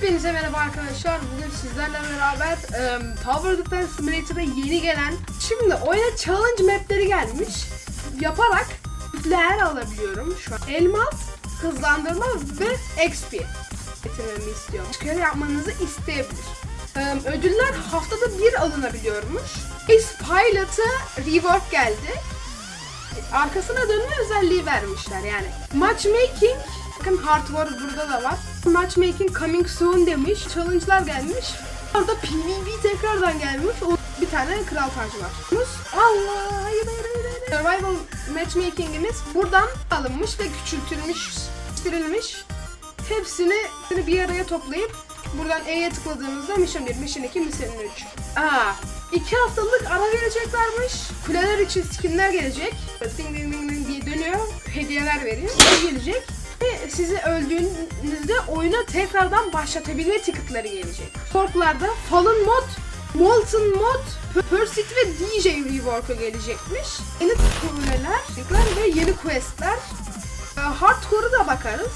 Hepinize merhaba arkadaşlar. Bugün sizlerle beraber e, Tower Defense Simulator'a yeni gelen şimdi oyuna challenge mapleri gelmiş. Yaparak değer alabiliyorum şu an. Elmas, hızlandırma ve XP getirmemi istiyor. Çıkar yapmanızı isteyebilir. E, ödüller haftada bir alınabiliyormuş. Ace Pilot'a rework geldi. Arkasına dönme özelliği vermişler yani. Matchmaking Bakın hardware burada da var. Matchmaking coming soon demiş. Challenge'lar gelmiş. Orada PvP tekrardan gelmiş. O bir tane kral tacı var. Allah hayır hayır hayır. Survival matchmaking'imiz buradan alınmış ve küçültülmüş, küçültülmüş. Hepsini bir araya toplayıp buradan E'ye tıkladığımızda Mission 1, Mission 2, Mission 3. Aa, iki haftalık ara vereceklermiş. Kuleler için skinler gelecek. Ding ding ding ding diye dönüyor. Hediyeler veriyor. Ne gelecek? Ve sizi öldüğünüzde oyuna tekrardan başlatabilme ticketları gelecek. Forklarda Fallen mod, Molten mod, Pursuit ve DJ Rework'a gelecekmiş. Yeni kuleler ve yeni questler. Ee, Hardcore'u da bakarız.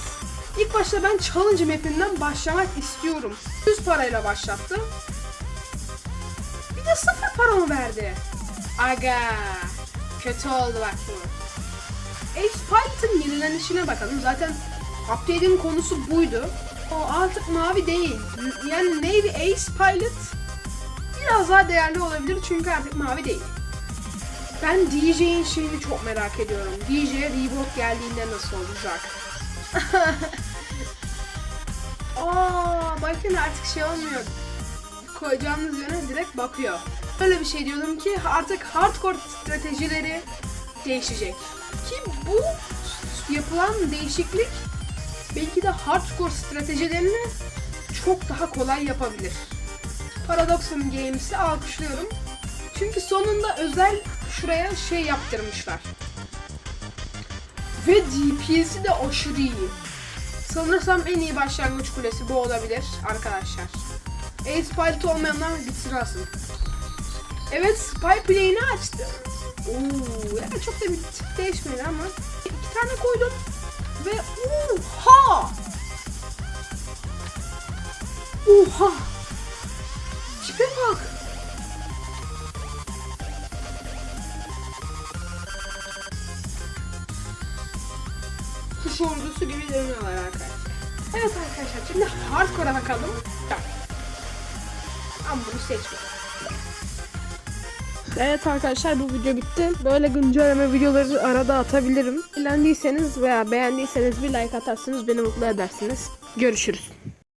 İlk başta ben challenge map'inden başlamak istiyorum. 100 parayla başlattım. Bir de sıfır paramı verdi. Aga. Kötü oldu bak bu. Yenilenişine bakalım. Zaten update'in konusu buydu. O artık mavi değil. Yani Navy Ace Pilot biraz daha değerli olabilir çünkü artık mavi değil. Ben DJ'in şeyini çok merak ediyorum. DJ Reebok geldiğinde nasıl olacak? Aa, bakın artık şey olmuyor. Koyacağımız yöne direkt bakıyor. Öyle bir şey diyordum ki artık hardcore stratejileri değişecek. Ki bu yapılan değişiklik belki de hardcore stratejilerini çok daha kolay yapabilir. Paradoxum Games'i alkışlıyorum. Çünkü sonunda özel şuraya şey yaptırmışlar. Ve DPS'i de aşırı iyi. Sanırsam en iyi başlangıç kulesi bu olabilir arkadaşlar. Ace Pilot olmayanlar gitsin alsın. Evet Spy Play'ini açtım. Oo, yani çok da bir tip değişmedi ama iki tane koydum ve oha! Oha! Tipe bak! Kuş ordusu gibi dönüyorlar arkadaşlar. Evet arkadaşlar şimdi hardcore'a bakalım. Ama bunu seçmedim. Evet arkadaşlar bu video bitti. Böyle güncelleme videoları arada atabilirim. Eğlendiyseniz veya beğendiyseniz bir like atarsınız beni mutlu edersiniz. Görüşürüz.